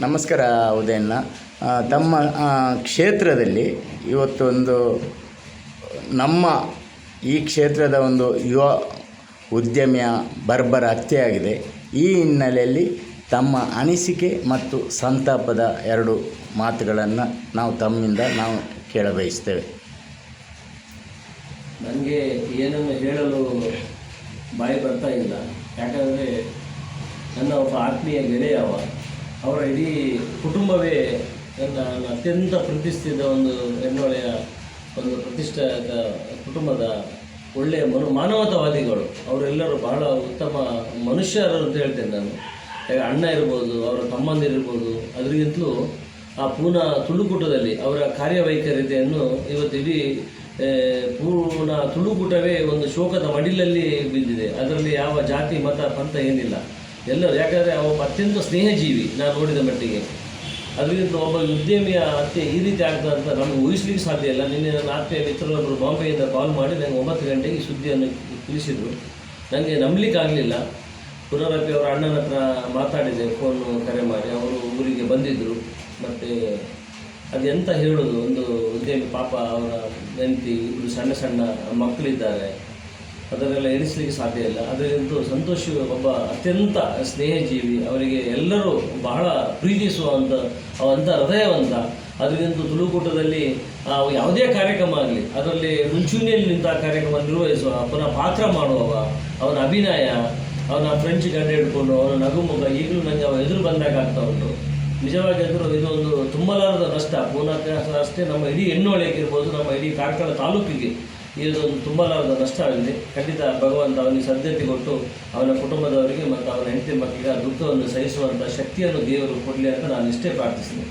ನಮಸ್ಕಾರ ಉದಯಣ್ಣ. ತಮ್ಮ ಕ್ಷೇತ್ರದಲ್ಲಿ ಇವತ್ತೊಂದು ನಮ್ಮ ಈ ಕ್ಷೇತ್ರದ ಒಂದು ಯುವ ಉದ್ಯಮಿಯ ಬರ್ಬರ ಹತ್ಯೆಯಾಗಿದೆ. ಈ ಹಿನ್ನೆಲೆಯಲ್ಲಿ ತಮ್ಮ ಅನಿಸಿಕೆ ಮತ್ತು ಸಂತಾಪದ ಎರಡು ಮಾತುಗಳನ್ನು ನಾವು ತಮ್ಮಿಂದ ನಾವು ಕೇಳಬಯಸ್ತೇವೆ. ನನಗೆ ಏನನ್ನು ಹೇಳಲು ಬಾಯಿ ಬರ್ತಾ ಇಲ್ಲ. ಯಾಕಂದರೆ ನನ್ನ ಒಬ್ಬ ಆತ್ಮೀಯ ಗೆಳೆಯ ಅವ. ಅವರ ಇಡೀ ಕುಟುಂಬವೇ ನನ್ನ ಅತ್ಯಂತ ಪ್ರೀತಿಸ್ತಿದ್ದ ಒಂದು ಹೆಣ್ಣೊಳೆಯ ಒಂದು ಪ್ರತಿಷ್ಠಿತ ಕುಟುಂಬದ ಒಳ್ಳೆಯ ಮನು ಮಾನವತಾವಾದಿಗಳು. ಅವರೆಲ್ಲರೂ ಬಹಳ ಉತ್ತಮ ಮನುಷ್ಯರು ಅಂತ ಹೇಳ್ತೇನೆ ನಾನು. ಯಾಕೆ ಅಣ್ಣ ಇರ್ಬೋದು, ಅವರ ತಮ್ಮಂದಿರ್ಬೋದು ಅದರಿಗಿಂತಲೂ ಆ ಪೂನಾ ತುಳುಕೂಟದಲ್ಲಿ ಅವರ ಕಾರ್ಯವೈಖರಿತೆಯನ್ನು ಇವತ್ತು ಇಡೀ ಪೂರ್ಣ ತುಳುಕೂಟವೇ ಒಂದು ಶೋಕದ ಮಡಿಲಲ್ಲಿ ಬಿದ್ದಿದೆ. ಅದರಲ್ಲಿ ಯಾವ ಜಾತಿ, ಮತ, ಪಂಥ ಏನಿಲ್ಲ. ಎಲ್ಲರೂ, ಯಾಕಂದರೆ ಒಬ್ಬ ಅತ್ಯಂತ ಸ್ನೇಹಜೀವಿ, ನಾನು ನೋಡಿದ ಮಟ್ಟಿಗೆ. ಅದರಿಂದ ಒಬ್ಬ ಉದ್ಯಮಿಯ ಹತ್ಯೆ ಈ ರೀತಿ ಆಗ್ತದೆ ಅಂತ ನಮಗೆ ಊಹಿಸ್ಲಿಕ್ಕೆ ಸಾಧ್ಯ ಇಲ್ಲ. ನಿನ್ನೆ ನನ್ನ ಆತ್ಮೀಯ ಮಿತ್ರರೊಬ್ಬರು ಬಾಂಬೆಯಿಂದ ಕಾಲ್ ಮಾಡಿ ನನಗೆ ಒಂಬತ್ತು ಗಂಟೆಗೆ ಈ ಸುದ್ದಿಯನ್ನು ತಿಳಿಸಿದರು. ನನಗೆ ನಂಬಲಿಕ್ಕೆ ಆಗಲಿಲ್ಲ. ಪುನರಪಿ ಅವರ ಅಣ್ಣನ ಹತ್ರ ಮಾತಾಡಿದೆ ಫೋನು ಕರೆ ಮಾಡಿ. ಅವರು ಊರಿಗೆ ಬಂದಿದ್ದರು ಮತ್ತು ಅದೆಂತ ಹೇಳೋದು? ಒಂದು ಉದ್ಯಮಿ ಪಾಪ, ಅವರ ಹೆಂಡತಿ ಇಬ್ಬರು ಸಣ್ಣ ಸಣ್ಣ ಮಕ್ಕಳಿದ್ದಾರೆ. ಅದನ್ನೆಲ್ಲ ಎಣಿಸಲಿಕ್ಕೆ ಸಾಧ್ಯ ಇಲ್ಲ. ಅದರಿಂದ ಸಂತೋಷ್, ಒಬ್ಬ ಅತ್ಯಂತ ಸ್ನೇಹಜೀವಿ, ಅವರಿಗೆ ಎಲ್ಲರೂ ಬಹಳ ಪ್ರೀತಿಸುವಂಥ ಅವಂಥ ಹೃದಯವಂತ. ಅದರಿಂದ ತುಳುಕೂಟದಲ್ಲಿ ಯಾವುದೇ ಕಾರ್ಯಕ್ರಮ ಆಗಲಿ, ಅದರಲ್ಲಿ ಮುಂಚೂಣಿಯಲ್ಲಿ ನಿಂತ ಕಾರ್ಯಕ್ರಮ ನಿರ್ವಹಿಸುವ, ಪುನಃ ಪಾತ್ರ ಮಾಡುವವ, ಅವನ ಅಭಿನಯ, ಅವನ ಫ್ರೆಂಚ್ ಗಂಡ ಹಿಡ್ಕೊಂಡು, ಅವನ ನಗುಮುಖ ಈಗಲೂ ನನಗೆ ಅವ ಎದುರು ಬಂದಾಗ ಆಗ್ತಾ ಉಂಟು. ನಿಜವಾಗಿ ಎದುರು ಇದೊಂದು ತುಂಬಲಾರದ ನಷ್ಟ. ಪೂನಾಕ್ಕೆ ಅಷ್ಟೇ ನಮ್ಮ ಇಡೀ ಹೆಣ್ಣು ಇರ್ಬೋದು ನಮ್ಮ ಇಡೀ ಕಾರ್ಕಳ ತಾಲೂಕಿಗೆ. ಇದೊಂದು ತುಂಬಲಾರದ ನಷ್ಟ ಆಗಿದೆ. ಖಂಡಿತ ಭಗವಂತ ಅವನಿಗೆ ಸದ್ಯತೆ ಕೊಟ್ಟು ಅವನ ಕುಟುಂಬದವರಿಗೆ ಮತ್ತು ಅವನ ಹೆಂಡತಿ ಮಕ್ಕಳಿಗೆ ಆ ದುಃಖವನ್ನು ಸಹಿಸುವಂಥ ಶಕ್ತಿಯನ್ನು ದೇವರು ಕೊಡಲಿ ಅಂತ ನಾನು ಇಷ್ಟೇ ಪ್ರಾರ್ಥಿಸಿದೆ